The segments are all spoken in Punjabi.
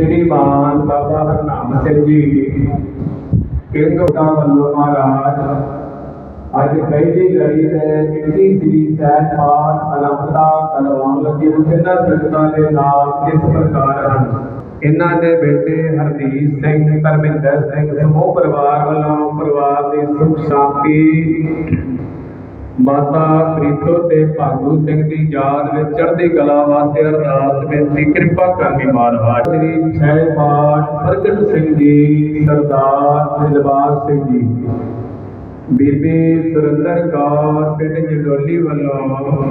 ਸ੍ਰੀ ਮਾਨ ਬਾਬਾ ਹਰਨਾਮ ਸਿੰਘ ਜੀ। ਕਿੰਗੋਟਾ ਵੱਲੋਂ ਮਹਾਰਾਜ, ਅੱਜ ਪਹਿਲੀ ਲੜੀ ਦੇ ਕਿੰਨੀ ਸ੍ਰੀ ਸਹਿਜ ਪਾਠ ਅਨੰਦਤਾ ਕਰਵਾਉਣ ਲੱਗੇ ਇਹਨਾਂ ਸੰਗਤਾਂ ਦੇ ਨਾਮ ਕਿਸ ਪ੍ਰਕਾਰ ਹਨ? ਇਹਨਾਂ ਦੇ ਬੇਟੇ ਹਰਦੀਪ ਸਿੰਘ ਪਰਮਿੰਦਰ ਸਿੰਘ ਸਮੂਹ ਪਰਿਵਾਰ ਵੱਲੋਂ ਪਰਿਵਾਰ ਦੀ ਸੁਖ ਸ਼ਾਂਤੀ ਮਾਤਾ ਪ੍ਰੀਤੋ ਤੇ ਭਾਗੂ ਸਿੰਘ ਦੀ ਯਾਦ ਵਿੱਚ ਚੜ੍ਹਦੀ ਕਲਾ ਵਾਸਤੇ ਅਰਦਾਸ ਬੇਨਤੀ ਕਿਰਪਾ ਕਰਨੀ ਮਹਾਰਾਜ ਸ੍ਰੀ ਸਹਿਜ ਪ੍ਰਗਟ ਸਿੰਘ ਜੀ, ਸਰਦਾਰ ਦਿਲਬਾਗ ਸਿੰਘ ਜੀ। ਬੀਬੀ ਸੁਰਿੰਦਰ ਕੌਰ, ਪਿੰਡ ਜਡੋਲੀ ਵੱਲੋਂ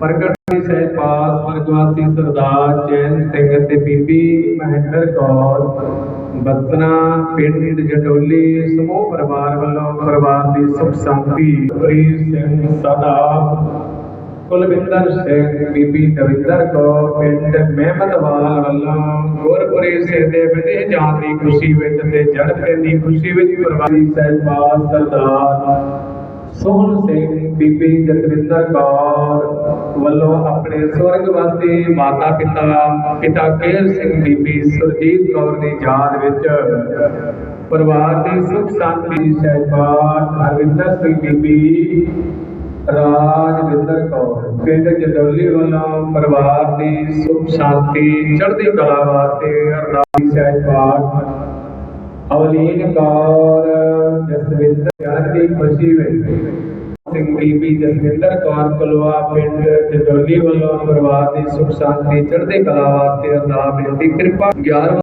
ਪ੍ਰਗਟ ਸਿੰਘ ਸਹਿਜ ਪਾਠ ਸਰਦਾਰ ਚੈਨ ਸਿੰਘ ਤੇ ਬੀਬੀ ਮਹਿੰਦਰ ਕੌਰ। ਬਸਨਾ ਪਿੰਡ ਜਡੋਲੀ ਸਮੂਹ ਪਰਿਵਾਰ ਵੱਲੋਂ ਪਰਿਵਾਰ ਦੀ ਸੁਖ ਸ਼ਾਂਤੀ, ਪ੍ਰੀਤ ਸਿੰਘ ਸਦਾ ਕੁਲਵਿੰਦਰ ਸਿੰਘ, ਬੀਬੀ ਦਵਿੰਦਰ ਕੌਰ, ਪਿੰਡ ਮਹਿਮਦਵਾਲ ਵੱਲੋਂ ਗੁਰਪੁਰੀ ਸਿੰਘ ਦੇ ਵਿਦੇਹ ਜਾਣ ਦੀ ਖੁਸ਼ੀ ਵਿੱਚ ਤੇ ਜਨਮ ਦਿਨ ਖੁਸ਼ੀ ਵਿੱਚ ਪਰਿਵਾਰੀ ਸਹਿਬਾਜ਼ ਸਰਦਾਰ ਸੋਹਣ ਸਿੰਘ ਬੀਬੀ ਜਸਵਿੰਦਰ ਕੌਰ ਵੱਲੋਂ ਆਪਣੇ ਸਵਰਗਵਾਸੀ ਮਾਤਾ ਪਿਤਾ ਪਿਤਾ ਕੇਰ ਸਿੰਘ ਬੀਬੀ ਸੁਰਜੀਤ ਕੌਰ ਦੀ ਯਾਦ ਵਿੱਚ ਪਰਿਵਾਰ ਦੀ ਸੁਖ ਸ਼ਾਂਤੀ ਸਹਿਬਾਜ਼ ਅਰਵਿੰਦਰ ਸਿੰਘ ਬੀਬੀ, ਰਾਜਵਿੰਦਰ ਕੌਰ। ਪਿੰਡ ਜਦੌਲੀ ਵੱਲੋਂ ਪਰਿਵਾਰ ਦੀ ਸੁਖ ਸ਼ਾਂਤੀ, ਚੜ੍ਹਦੀ ਕਲਾ ਵਾਸਤੇ ਅਰਦਾਸ ਸਹਿਜ ਅਵਲੀਨ ਕੌਰ, ਜਸਵਿੰਦਰ ਯਾਦ ਦੀ ਖੁਸ਼ੀ ਵਿੱਚ ਸਿੰਘ ਬੀਬੀ ਜਸਵਿੰਦਰ ਕੌਰ ਕਲਵਾ ਪਿੰਡ ਜਦੌਲੀ ਵੱਲੋਂ ਪਰਿਵਾਰ ਦੀ ਸੁਖ ਸ਼ਾਂਤੀ ਚੜ੍ਹਦੀ ਕਲਾ ਵਾਸਤੇ ਅਰਦਾਸ ਬੇਨਤੀ। ਕਿਰਪਾ 11